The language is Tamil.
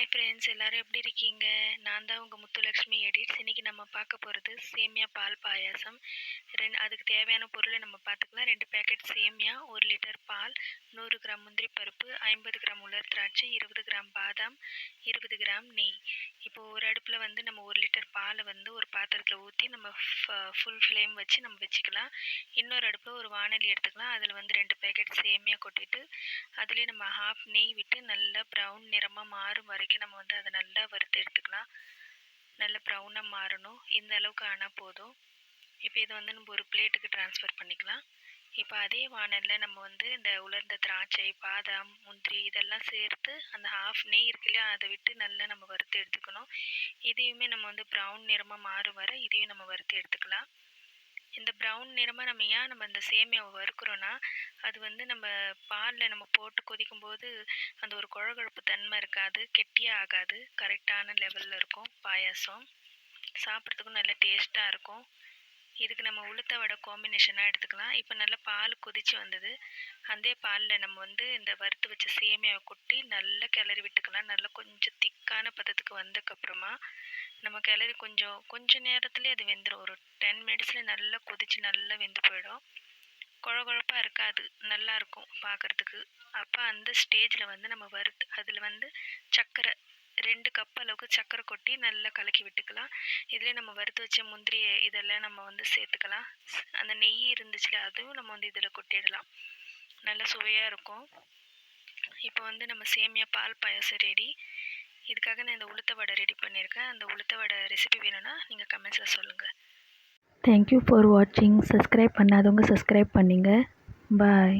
ஹாய் ஃப்ரெண்ட்ஸ் எல்லாரும் எப்படி இருக்கீங்க? நான் தான் உங்கள் முத்துலக்ஷ்மி எடிட்ஸ் இன்றைக்கி நம்ம பார்க்க போகிறது சேமியா பால் பாயாசம். ரெண்டு அதுக்கு தேவையான பொருளை நம்ம பார்த்துக்கலாம். ரெண்டு பேக்கெட் சேமியா ஒரு லிட்டர் பால் நூறு கிராம் முந்திரி பருப்பு ஐம்பது கிராம் உலர் திராட்சை இருபது கிராம் பாதாம் இருபது கிராம் நெய். இப்போ ஒரு அடுப்பில் வந்து நம்ம ஒரு லிட்டர் பாலை வந்து ஒரு பாத்திரத்தில் ஊற்றி நம்ம ஃபுல் ஃப்ளேம் வச்சு நம்ம வச்சுக்கலாம். இன்னொரு அடுப்பில் ஒரு வானலி எடுத்துக்கலாம். அதில் வந்து ரெண்டு பேக்கெட் சேமியா கொட்டிட்டு அதுலேயே நம்ம ஹாஃப் நெய் விட்டு நல்லா ப்ரௌன் நிறமாக மாறும் வரைக்கும் நம்ம வந்து அதை நல்லா வறுத்து எடுத்துக்கலாம். நல்லா ப்ரௌனாக மாறணும். இந்த அளவுக்கு ஆனால் போதும். இப்போ இதை வந்து நம்ம ஒரு பிளேட்டுக்கு ட்ரான்ஸ்ஃபர் பண்ணிக்கலாம். இப்போ அதே வானலில் நம்ம வந்து இந்த உலர்ந்த திராட்சை பாதாம் முந்திரி இதெல்லாம் சேர்த்து அந்த ஹாஃப் நெய் இருக்கு இல்லையா அதை விட்டு நல்லா நம்ம வறுத்து எடுத்துக்கணும். இதையுமே நம்ம வந்து ப்ரௌன் நிறமாக மாறும் வர இதையும் நம்ம வறுத்து எடுத்துக்கலாம். இந்த ப்ரௌன் நிறமாக நம்ம ஏன் நம்ம அந்த சேமியாவை வறுக்கிறோன்னா அது வந்து நம்ம பாலில் நம்ம போட்டு கொதிக்கும் போது அந்த ஒரு குழகுழப்பு தன்மை இருக்காது கெட்டியாக ஆகாது. கரெக்டான லெவலில் இருக்கும் பாயாசம். சாப்பிட்றதுக்கும் நல்ல டேஸ்ட்டாக இருக்கும். இதுக்கு நம்ம உளுத்த வடை காம்பினேஷனாக எடுத்துக்கலாம். இப்போ நல்லா பால் கொதிச்சு வந்தது. அதே பாலில் நம்ம வந்து இந்த வறுத்து வச்ச சேமியாவை கொட்டி நல்லா கிளறி விட்டுக்கலாம். நல்லா கொஞ்சம் திக்கான பதத்துக்கு வந்ததுக்கப்புறமா நம்ம கிளறி கொஞ்சம் கொஞ்சம் நேரத்துலேயே அது வெந்துடும் ஒரு டென் மினிட்ஸில் நல்லா கொதிச்சு நல்லா வெந்து போயிடும். கொழகொழப்பாக இருக்காது. நல்லா இருக்கும் பார்க்குறதுக்கு அப்போ அந்த ஸ்டேஜில் வந்து நம்ம வறுத்து அதில் வந்து சர்க்கரை ரெண்டு கப் அளவுக்கு சர்க்கரை கொட்டி நல்லா கலக்கி விட்டுக்கலாம். இதிலே நம்ம வறுத்து வச்ச முந்திரி இதெல்லாம் நம்ம வந்து சேர்த்துக்கலாம். அந்த நெய் இருந்துச்சுல அதுவும் நம்ம வந்து இதில் கொட்டிடலாம். நல்ல சுவையாக இருக்கும். இப்போ வந்து நம்ம சேமியா பால் பாயாசம் ரெடி இதுக்காக நான் இந்த உளுத்த வடை ரெடி பண்ணியிருக்கேன். அந்த உளுத்த வடை ரெசிபி வேணும்னா நீங்கள் கமெண்ட்ஸில் சொல்லுங்கள் தேங்க்யூ ஃபார் வாட்சிங் சப்ஸ்கிரைப் பண்ணாதவங்க சப்ஸ்கிரைப் பண்ணிங்க. பாய்